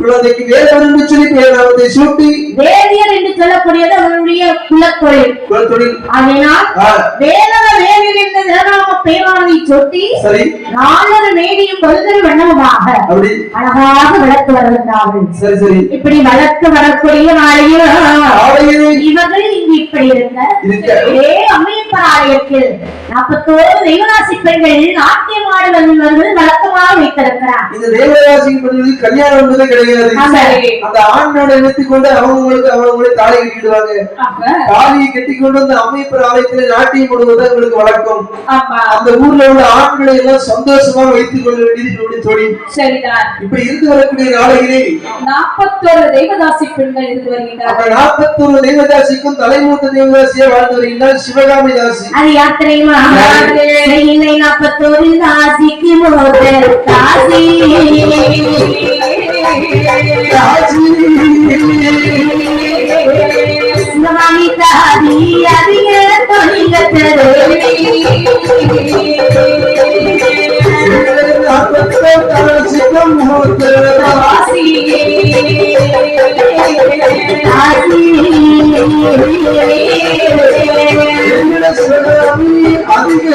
குழந்தைக்கு வேதவன் என்று சொல்லி பெயர் நாமத்தை சூட்டி வேதியர் என்று சொல்லக்கூடியது அவனுடைய குலத்தொழில். அதனால் வேதியர் என்ற நிலநாம பேரானை சொட்டி சரி. நாலொரு மேடியும் கொள்கை வண்ணமாக அப்படி. அழகாக வளர்த்து வருகின்றார்கள். சரி சரி. இப்படி வளர்த்து வரக்கூடிய நாளையில் இவர்கள் இங்கு இப்படி இருந்த அம்மையப்பர் ஆலயத்தில் நாற்பத்தோரு தெய்வராசி பெண்கள் நாட்டியம் ஆடுவது வழக்கமாக வைத்திருக்கிறார். இந்த தேவராசி பெண்களுக்கு கல்யாணம் என்பதே கிடையாது. அந்த ஆணோட நிறுத்தி கொண்டு அவங்களுக்கு அவங்களை தாலி கட்டிடுவாங்க. தாலியை கட்டி கொண்டு அந்த அம்மையப்பர் ஆலயத்திலே நாட்டியம் போடுவது அவங்களுக்கு வழக்கம். அந்த ஊர்ல உள்ள ஆண்களை எல்லாம் சந்தோஷமா வைத்துக் கொள்ள வேண்டியது தொழில். சரிதான். இப்ப இருந்து வரக்கூடிய நாளையிலே நாற்பத்தோரு தெய்வதாசி பெண்கள் இருந்து அந்த நாற்பத்தொரு தேவதாசிக்கும் தலைமூத்த தேவதாசியா வாழ்ந்து வருகின்றார் சிவகாமி అది ಯಾತ್ರೆ ಮಾಡಿನ ಪತ್ತೂರಿನ ಸಿಕ್ಕಿ ಹೋದೆ ಕಾಸಿ ಕಾದಿ ಅದಿಗೆ ತೊಳಿಗತ್ತರೆ சிவகாமி அதிக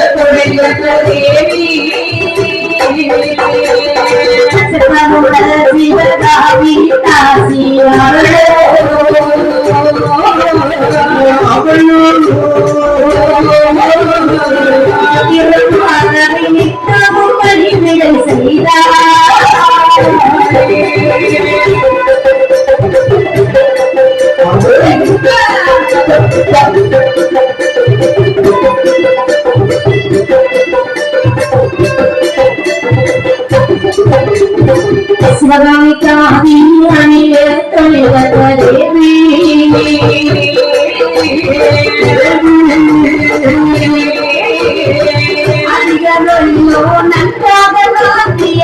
అడిగలో నందాగలో తీయ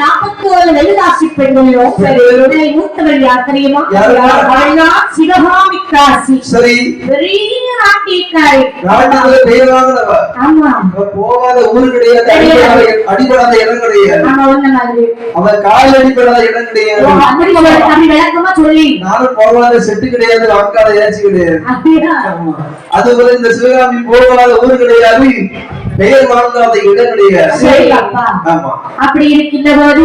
நாற்பத்தோரு வெள்ளாசி பெண்களும் இதில் மூத்தவள் யார் தெரியுமா? யாரு? அவள்தான் சிவகாமி காசி சரி. பெரிய நாட்டியக்காரி. நாட்டுல தெய்வானவ ஆமா. போகாத ஊரு கிடையாது அடிபடாத இடம் கிடையாது அவன் கால் அடிபடாத இடம் கிடையாது விளக்கமா சொல்லி. நானும் போகாத செட்டு கிடையாது வாக்காத ஏச்சி கிடையாது. அதுபோல இந்த சிவகாமி போகாத ஊர் கிடையாது பெயர் வாழ்ந்தாத இடம் கிடையாது ஆமா. அப்படி இருக்கின்ற போது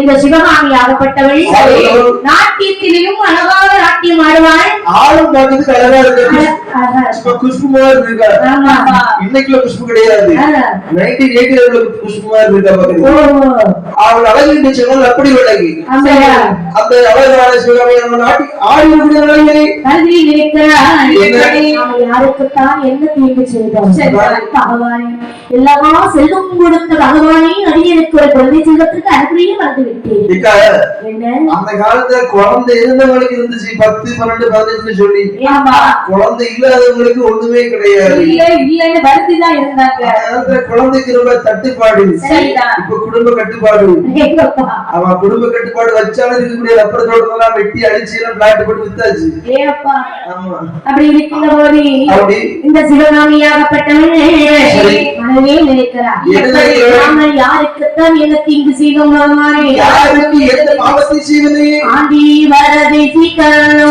இந்த சிவகாமி ஆகப்பட்டவள். நாட்டியத்திலையும் அழகாக நாட்டியம் ஆடுவாள். ஆளும் பார்க்கறதுக்கு அழகா இருக்கு இப்ப குஷ்பு மாதிரி இருக்கா இன்னைக்குள்ள குஷ்பு கிடையாது. நைன்டீன் எயிட்டி குஷ்பு மாதிரி இருக்கா பாக்குறது அவள் அழகு சொன்னால் அப்படி ஆமையா அந்த அழகான சிவகாமி நம்ம நாட்டி ஆடி யாருக்குத்தான் என்ன தீங்கு செய்தோம். பகவானே எல்லாமா செல்வம் கொடுத்த பகவானே அடியனுக்கு ஒரு குழந்தை செல்வத்திற்கு அனுப்பியே மறந்து விட்டேன் அந்த காலத்துல குழந்தை இருந்தவங்களுக்கு இருந்துச்சு. பத்து பன்னெண்டு பதினஞ்சுன்னு சொல்லி. குழந்தை இல்லாதவங்களுக்கு ஒண்ணுமே கிடையாது. குழந்தைக்கு ரொம்ப தட்டுப்பாடு. இப்ப குடும்ப கட்டுப்பாடு. அவன் குடும்ப கட்டுப்பாடு வச்சாலும் இருக்கக்கூடிய ரப்பர் தோட்டத்தெல்லாம் வெட்டி அடிச்சு எல்லாம் பிளாட் போட்டு வித்தாச்சு. அப்படி இருக்கின்ற போது இந்த சிவகாமியாகப்பட்டவன். மனதே நினைக்கிறார். யாருக்குத்தான் என்ன தீங்கு செய்தோம் யாருக்கு எந்த பாவத்தை செய்வது ஆண்டி வரதி சீக்கரனோ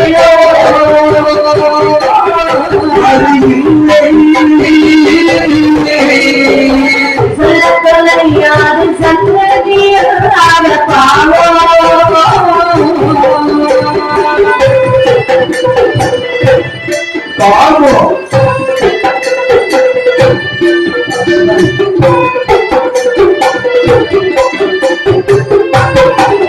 পাবো